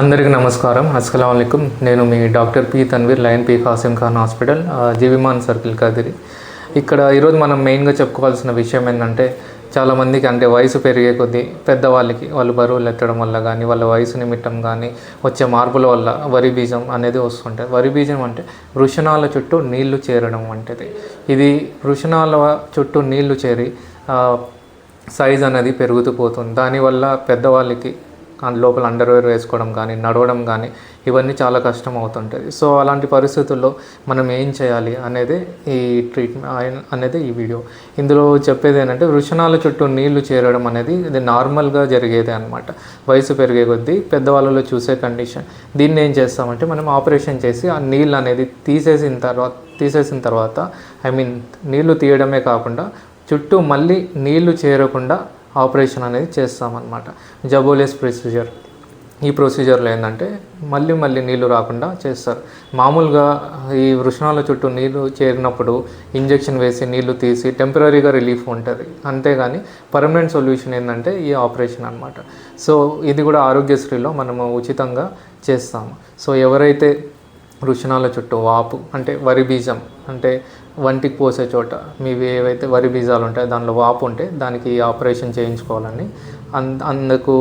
అందరికీ నమస్కారం. అస్సలం అయికం నేను మీ doctor P Tanveer lion P Kasim Khan hospital జీవిమాన్ circle Kadiri. ఇక్కడ ఈరోజు మనం మెయిన్గా చెప్పుకోవాల్సిన విషయం ఏంటంటే చాలామందికి అంటే వయసు పెరిగే కొద్దీ పెద్దవాళ్ళకి వాళ్ళు బరువులు ఎత్తడం వల్ల కానీ వాళ్ళ వయసు నిమిత్తం కానీ వచ్చే మార్పుల వల్ల వరి బీజం అనేది వస్తుంటుంది వరి బీజం అంటే వృషణాల చుట్టూ నీళ్ళు చేరడం వంటిది. ఇది వృషణాల చుట్టూ నీళ్ళు చేరి సైజ్ అనేది పెరుగుతూ పోతుంది. దానివల్ల పెద్దవాళ్ళకి లోపల అండర్వేర్ వేసుకోవడం కానీ నడవడం కానీ ఇవన్నీ చాలా కష్టం అవుతుంటుంది. సో అలాంటి పరిస్థితుల్లో మనం ఏం చేయాలి అనేది ఈ ట్రీట్మెంట్ అనేది ఈ వీడియో ఇందులో చెప్పేది ఏంటంటే వృషణాల చుట్టూ నీళ్ళు చేరడం అనేది ఇది నార్మల్గా జరిగేదే అనమాట వయసు పెరిగే కొద్దీ పెద్దవాళ్ళలో చూసే కండిషన్ దీన్ని ఏం చేస్తామంటే మనం ఆపరేషన్ చేసి ఆ నీళ్ళు అనేది తీసేసిన తర్వాత తీసేసిన తర్వాత ఐ మీన్ నీళ్ళు తీయడమే కాకుండా చుట్టూ మళ్ళీ నీళ్ళు చేరకుండా ఆపరేషన్ అనేది చేస్తామన్నమాట. జబోలేస్ ప్రొసీజర్. ఈ ప్రొసీజర్లో ఏంటంటే మళ్ళీ మళ్ళీ నీళ్ళు రాకుండా చేస్తారు. మామూలుగా ఈ వృషణాల చుట్టూ నీళ్ళు చేరినప్పుడు ఇంజెక్షన్ వేసి నీళ్ళు తీసి టెంపరీగా రిలీఫ్ ఉంటుంది. అంతేగాని పర్మనెంట్ సొల్యూషన్ ఏంటంటే ఈ ఆపరేషన్ అనమాట సో ఇది కూడా ఆరోగ్యశ్రీలో మనము ఉచితంగా చేస్తాము. సో ఎవరైతే వృషణాల చుట్టూ వాపు అంటే వరి బీజం అంటే వంటికి పోసే చోట మీవి ఏవైతే వరి బీజాలు ఉంటాయో దానిలో వాపు ఉంటే దానికి ఆపరేషన్ చేయించుకోవాలని అన్ అందుకు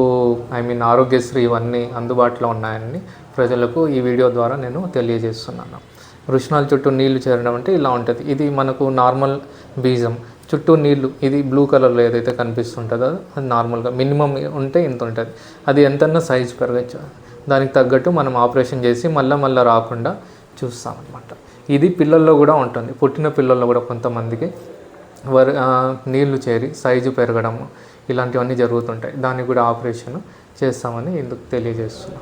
ఐ మీన్ ఆరోగ్యశ్రీ ఇవన్నీ అందుబాటులో ఉన్నాయని ప్రజలకు ఈ వీడియో ద్వారా నేను తెలియజేస్తున్నాను. వృషణాల చుట్టూ నీళ్ళు చేరడం అంటే ఇలా ఉంటుంది. ఇది మనకు నార్మల్ బీజం. చుట్టూ నీళ్ళు ఇది బ్లూ కలర్లో ఏదైతే కనిపిస్తుంటుందో అది నార్మల్గా మినిమం ఉంటే ఇంత ఉంటుంది. అది ఎంతన్నా సైజ్ పెరగచ్చు. దానికి తగ్గట్టు మనం ఆపరేషన్ చేసి మళ్ళీ మళ్ళీ రాకుండా చూస్తామన్నమాట. ఇది పిల్లల్లో కూడా ఉంటుంది. పుట్టిన పిల్లల్లో కూడా కొంతమందికి వరి నీళ్ళు చేరి సైజు పెరగడము ఇలాంటివన్నీ జరుగుతుంటాయి. దానికి కూడా ఆపరేషన్ చేస్తామని ఇందుకు తెలియజేస్తున్నాం.